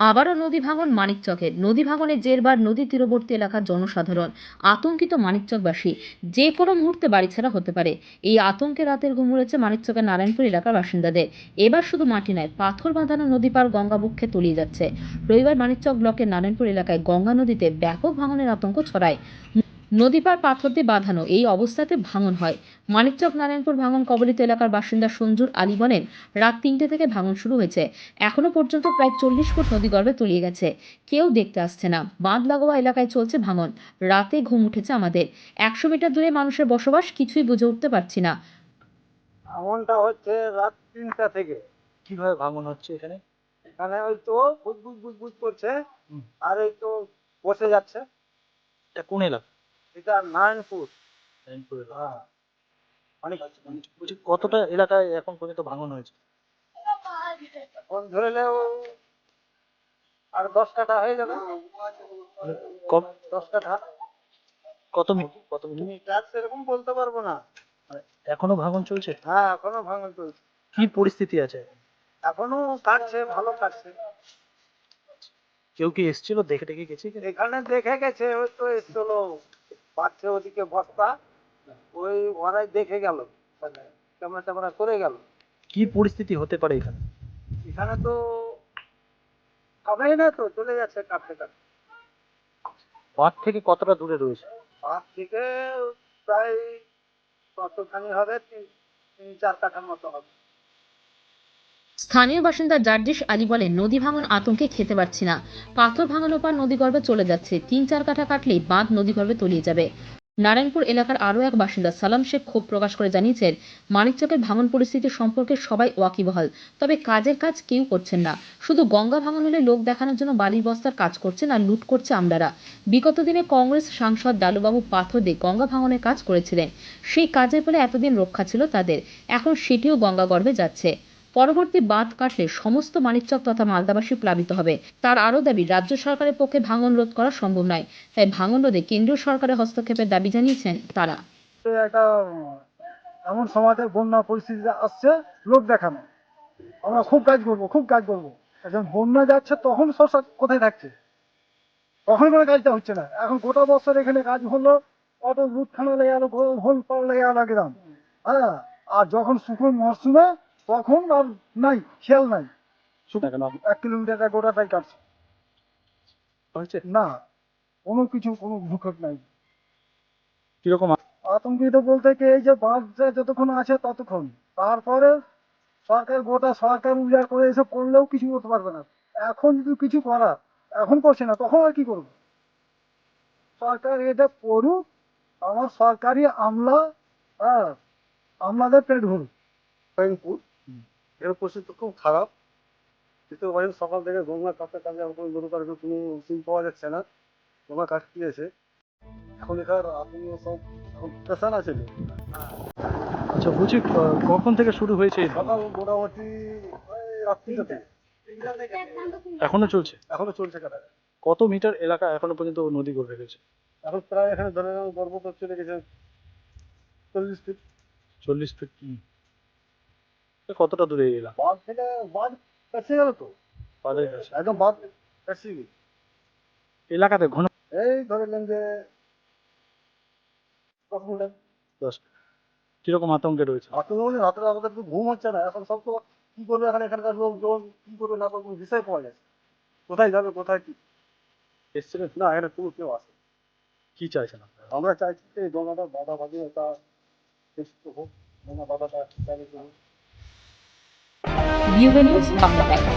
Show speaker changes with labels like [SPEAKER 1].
[SPEAKER 1] আবারও নদী ভাঙন মানিকচকে। নদী ভাঙনের জেরবার নদী তীরবর্তী এলাকার জনসাধারণ, আতঙ্কিত মানিকচকবাসী, যে কোনো মুহূর্তে বাড়ি ছাড়া হতে পারে। এই আতঙ্কে রাতের ঘুম উড়েছে মানিকচকের নারায়ণপুর এলাকার বাসিন্দাদের। এবার শুধু মাটি নয়, পাথর বাঁধানো নদী পার গঙ্গা বুক্ষে তলিয়ে যাচ্ছে। রবিবার মানিকচক ব্লকের নারায়ণপুর এলাকায় গঙ্গা নদীতে ব্যাপক ভাঙনের আতঙ্ক ছড়ায়। নদী পার পাথর দিয়ে বাঁধানো এই অবস্থাতে ভাঙন হয়। মানিকচক নারায়ণপুর ভাঙন কবলিত এলাকার বাসিন্দা সঞ্জুর আলী বলেন রাত তিনটে থেকে ভাঙন শুরু হয়েছে। এখনও পর্যন্ত প্রায় চল্লিশ ফুট নদী নদীগর্ভে তলিয়ে গেছে। কেউ দেখতে আসছে না। বাঁধ লাগোয়া এলাকায় চলছে ভাঙন। রাতে ঘুম উঠেছে আমাদের। একশো মিটার দূরে মানুষের বসবাস কিছুই বুঝে উঠতে পারছি না।
[SPEAKER 2] এমনটা হচ্ছে রাত তিনটা থেকে।
[SPEAKER 3] কীভাবে ভাঙন হচ্ছে এখানে?
[SPEAKER 2] এখানে ওই তো বুজবুজ বুজবুজ করছে। আর এই তো বসে যাচ্ছে।
[SPEAKER 3] এটা কোন এলাকা?
[SPEAKER 2] এটা নারায়ণপুর
[SPEAKER 3] নারায়ণপুর এলাকা।
[SPEAKER 2] হ্যাঁ। অনেক
[SPEAKER 3] বলছি কতটা এলাকায় এখন পর্যন্ত ভাঙন হয়েছে?
[SPEAKER 2] ফোন ধরেলেও আর দশ কাঠা হয়ে যাবে।
[SPEAKER 3] মানে কম?
[SPEAKER 2] দশ কাঠা
[SPEAKER 3] কত মিনিট? কত মিনিট?
[SPEAKER 2] সেরকম বলতে পারব না।
[SPEAKER 3] মানে এখনও ভাঙন চলছে?
[SPEAKER 2] হ্যাঁ এখনও ভাঙন চলছে।
[SPEAKER 3] কি পরিস্থিতি আছে?
[SPEAKER 2] এখনও কাটছে ভালো কাটছে।
[SPEAKER 3] কেউ কি এসেছিল? দেখে টেকে গেছে কি?
[SPEAKER 2] এখানে দেখে গেছে ওই তো এসছিল। পাচ্ছে ওদিকে বস্তা ওই ওরাই দেখে গেল। ক্যামেরা ট্যামেরা করে গেল।
[SPEAKER 3] কি পরিস্থিতি হতে পারে এখানে?
[SPEAKER 2] এখানে তো কামেই না তো চলে যাচ্ছে কাটতে কাটতে
[SPEAKER 3] বাঁধ থেকে কতটা দূরে রয়েছে?
[SPEAKER 2] পাঁচ থেকে প্রায় কতখানি হবে? তিন চার কাঠার মতো হবে।
[SPEAKER 1] স্থানীয় বাসিন্দা জার্জিস আলী বলেন নদী ভাঙন আতঙ্কে খেতে পারছি না। পাথর ভাঙানো পার নদীগর্ভে চলে যাচ্ছে। তিন চার কাঠা কাটলেই বাঁধ নদীগর্ভে তলিয়ে যাবে। নারায়ণপুর এলাকার আরও এক বাসিন্দা সালাম শেখ ক্ষোভ প্রকাশ করে জানিয়েছেন, মানিকচকের ভাঙন পরিস্থিতি সম্পর্কে সবাই ওয়াকিবহাল, তবে কাজের কাজ কেউ করছেন না। শুধু গঙ্গা ভাঙন হলে লোক দেখানোর জন্য বালির বস্তার কাজ করছেন আর লুট করছে আমলারা। বিগত দিনে কংগ্রেস সাংসদ ডালুবাবু পাথর দিয়ে গঙ্গা ভাঙনের কাজ করেছিলেন। সেই কাজের ফলে এতদিন রক্ষা ছিল তাদের। এখন সেটিও গঙ্গা গর্ভে যাচ্ছে। পরবর্তী বাঁধ কাটলে সমস্ত মানিকচক তথা মালদাবাসী প্লাবিত হবে। তার আরও দাবি, রাজ্য সরকারের পক্ষে ভাঙন রোধ করা সম্ভব নয়। তাই ভাঙন রোধে কেন্দ্রীয় সরকারের হস্তক্ষেপের দাবি জানিয়েছেন তারা।
[SPEAKER 2] এমন সমাজের বন্যা পরিস্থিতি আসছে, লোক দেখানো। আমরা খুব কাজ করব, খুব কাজ করব। এখন বন্যা যাচ্ছে, তখন সরকার কোথায় থাকছে? তখন কোনো কাজটা হচ্ছে না। এখন গোটা বছর এখানে কাজ হলো অত রুটখানা লেগে গেলো হোল পাল লেগে গেল, একদম। হ্যাঁ? আর যখন শুকনো মরশুমে তখন আর নাই খেয়াল নাই। এক কিলোমিটার গোটাটাই কাটছে।
[SPEAKER 3] হয়েছে?
[SPEAKER 2] না কোনো কিছু কোনো ভূক্ষেপ নাই।
[SPEAKER 3] কীরকম
[SPEAKER 2] আতঙ্কিত বলতে কি এই যে বাঁধটা যতক্ষণ আছে ততক্ষণ। তারপরে সরকার গোটা সরকার উজাড় করে এসব করলেও কিছু করতে পারবে না। এখন যদি কিছু করা এখন করছে না তখন আর কি করবে? সরকার এটা করুক আমার সরকারি আমলা হ্যাঁ আমলাদের পেট ভরুক।
[SPEAKER 4] এর পরিস্থিতি খুব খারাপ। দ্বিতীয় বাড়ির সকাল থেকে গঙ্গা কাটতে কাটতে এখন গরু কাটার কোনো সিন পাওয়া যাচ্ছে না। গঙ্গা কাটতে গিয়েছে এখন এখানে আপনি সব এখন পেশান আছে।
[SPEAKER 3] আচ্ছা বলছি কখন থেকে শুরু হয়েছে এই
[SPEAKER 4] সকাল মোটামুটি ওই রাত তিনটা থেকে।
[SPEAKER 3] এখনও চলছে?
[SPEAKER 4] এখনও চলছে কাটা
[SPEAKER 3] কত মিটার এলাকা এখনও পর্যন্ত নদী গড়ে গেছে?
[SPEAKER 4] এখন প্রায় এখানে ধরে গর্ব চলে গেছে চল্লিশ ফিট।
[SPEAKER 3] চল্লিশ ফিট এ কতটা দূরে এলাকা
[SPEAKER 4] বাঁধ থেকে বাঁধ কাছে গেল তো।
[SPEAKER 3] বাঁধের কাছে
[SPEAKER 4] একদম বাঁধ কাছে
[SPEAKER 3] এলাকাতে ঘন
[SPEAKER 4] এই ধরে নেন যে দশ
[SPEAKER 3] কীরকম আতঙ্কে রয়েছে?
[SPEAKER 4] আতঙ্ক রাতের আমাদের তো ঘুম হচ্ছে না। এখন সব তো কি করবে? এখানে এখানকার লোকজন কি করবে না করবে? বিষয় পাওয়া যাচ্ছে কোথায় যাবে কোথায় কি?
[SPEAKER 3] এসছিলেন?
[SPEAKER 4] না এখানে কোনো কেউ আসে
[SPEAKER 3] কি চাইছেন?
[SPEAKER 4] আমরা চাইছি যে এই গঙ্গাটা বাধা বাঁধে এটা চেষ্টা হোক গঙ্গা বাধাটা হোক
[SPEAKER 1] ব্যুরো নিউজ বাংলা দেখা